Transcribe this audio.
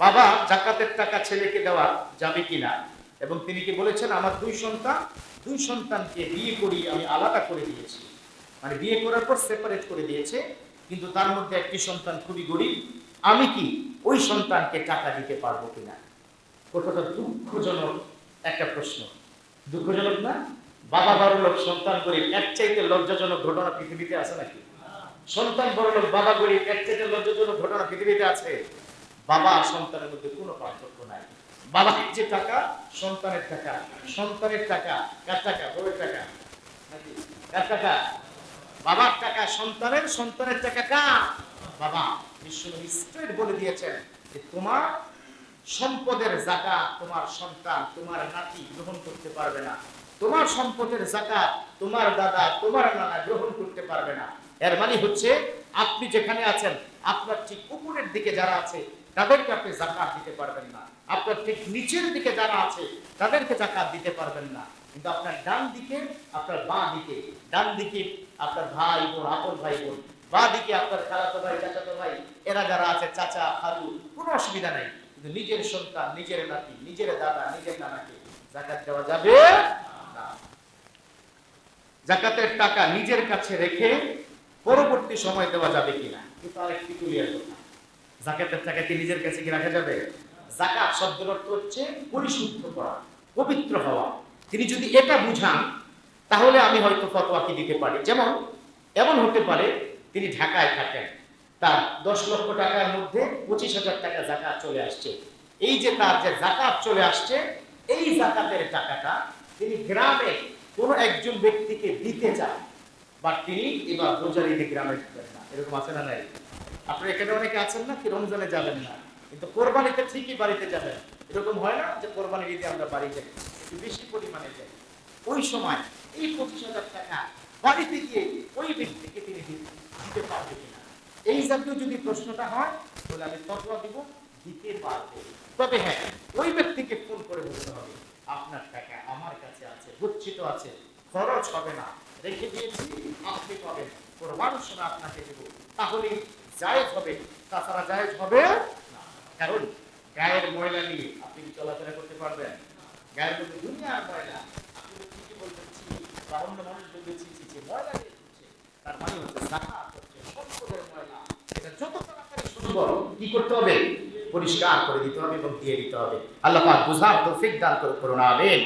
বাবা জাকাতের টাকা ছেলেকে দেওয়া যাবে কিনা? এবং তিনি কি বলেছেন, আমার দুই সন্তান, দুই সন্তানকে বিয়ে করি আমি আলাদা করে দিয়েছি। মানে বিয়ে করার পর সেপারেট করে দিয়েছে, কিন্তু তার মধ্যে একটি সন্তান খুবই গরিব। আমি কি ওই সন্তানকে টাকা দিতে পারব কিনা? কতটা দুঃখজনক একটা প্রশ্ন। দুঃখজনক না? বাবা বড় লোক সন্তান গরিব এক চাইতে লজ্জাজনক ঘটনা পৃথিবীতে আছে নাকি? সন্তান বড় লোক বাবা গরিব এক চাইতে লজ্জাজনক ঘটনা পৃথিবীতে আছে? বাবা আর সন্তানের মধ্যে কোনো পার্থক্য নাই। বাবার যে টাকা, সন্তানের টাকা। সন্তানের টাকা, কার টাকা? বউয়ের টাকা। নাকি? কার টাকা? বাবার টাকা, সন্তানের? সন্তানের টাকা কার? বাবা বিশ্বনবী স্ট্রেট বলে দিয়েছেন যে তোমার সম্পদের জাকাত তোমার সন্তান, তোমার নাতি গ্রহণ করতে পারবে না। তোমার সম্পদের জাকাত তোমার দাদা, তোমার নানা গ্রহণ করতে পারবে না। এর মানে হচ্ছে, আপনি যেখানে আছেন, আপনার ঠিক উপরের দিকে যারা আছে তাদেরকে আপনি জাকাত দিতে পারবেন না। আপনার ঠিক নিচের দিকে যারা আছে, তাদেরকে জাকাত দিতে পারবেন না। কিন্তু আপনার ডান দিকে, আপনার বাঁ দিকে, ডান দিকে আপনার ভাই বোন, আপন ভাই বোন, বাঁ দিকে আপনার খালাতো ভাই, চাচাতো ভাই, এরা যারা আছে, চাচা, খালু, কোনো অসুবিধা নাই। কিন্তু নিজের সন্তান, নিজের নাতি, নিজের দাদা, নিজের নানাকে জাকাত দেওয়া যাবে জাকাতের টাকা নিজের কাছে রেখে পরবর্তী সময় দেওয়া যাবে কিনা? কিন্তু আরেকটি ক্লিয়ার কথা। জাকাতের টাকা কি নিজের কাছে কি রাখা যাবে? জাকাত শব্দের অর্থ হচ্ছে পরিশুদ্ধ করা, পবিত্র হওয়া। তিনি যদি এটা বুঝান, তাহলে আমি হয়তো ফতোয়াকে দিতে পারি। যেমন, এমন হতে পারে তিনি ঢাকায় থাকেন, তার দশ লক্ষ টাকার মধ্যে পঁচিশ হাজার টাকা জাকাত চলে আসছে। এই যে তার যে জাকাত চলে আসছে, এই জাকাতের টাকাটা তিনি গ্রামে কোনো একজন ব্যক্তিকে দিতে চান, বা তিনি এবার রোজার ঈদে গ্রামে ঢুকবেন না। এরকম আছে না নাই? আপনার এখানে অনেকে আছেন না কি, রমজানে যাবেন না। কিন্তু কোরবানিতে ঠিকই বাড়িতে যাবেন। এরকম হয় না যে কোরবানির ঈদে আমরা বাড়ি যাই একটু বেশি পরিমাণে যাই। ওই সময় এই পঁচিশ হাজার টাকা বাড়িতে গিয়ে ওই ব্যক্তিকে তিনি দিতে পারবে কিনা। এই জাতীয় যদি প্রশ্নটা হয়, তাহলে আমি ততবা দিব, দিতে পারবে। তবে হ্যাঁ ওই ব্যক্তিকে ফোন করে বলতে হবে, আপনার টাকা আমার কাছে আছে, গচ্ছিত আছে, খরচ হবে না। রেখে দিয়েছি, আপনি পাবেন। কোরবানোর সময় আপনাকে দেবো। তাহলে জায়েজ হবে। তাছাড়া জায়েজ হবে কারণ গায়ের ময়লা নিয়ে আপনি কি চলাফেরা করতে পারবেন? গায়ের মধ্যে দুনিয়ার ময়লা। আপনি ঠিকই বলবেন বা অন্য মানুষ ছি ময়লা। তার মানে হচ্ছে জাকাত হচ্ছে সম্পদের ময়লা। এটা যত কি করতে হবে? পরিষ্কার করে দিতে হবে এবং দিয়ে দিতে হবে। আল্লাহ পাক বুঝার তৌফিক দান করে করুন, আমিন।